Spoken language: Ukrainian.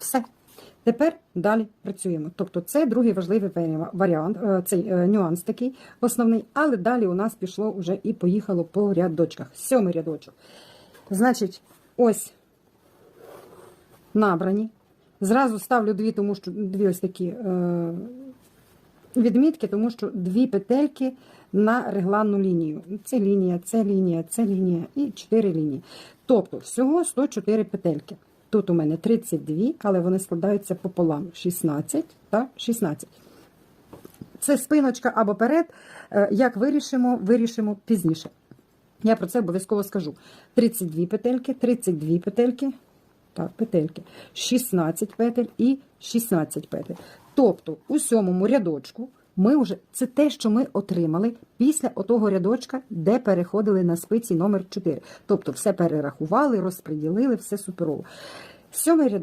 Все. Тепер далі працюємо. Тобто це другий важливий варіант, е, цей е, нюанс такий основний, але далі у нас пішло вже і поїхало по рядочках. Сьомий рядочок. Значить, ось набрані. Зразу ставлю дві, тому що дві ось такі е, відмітки, тому що дві петельки на регланну лінію. Це лінія, це лінія, це лінія і 4 лінії. Тобто всього 104 петельки. Тут у мене 32, але вони складаються пополам 16 та 16. Це спиночка або перед. Е, Як вирішимо, вирішимо пізніше. Я про це обов'язково скажу. 32 петельки, 32 петельки, так, петельки, 16 петель і 16 петель. Тобто у сьомому рядочку ми вже це те, що ми отримали після отого рядочка, де переходили на спиці номер 4. Тобто все перерахували, розподілили, все суперово. Сьомий рядок.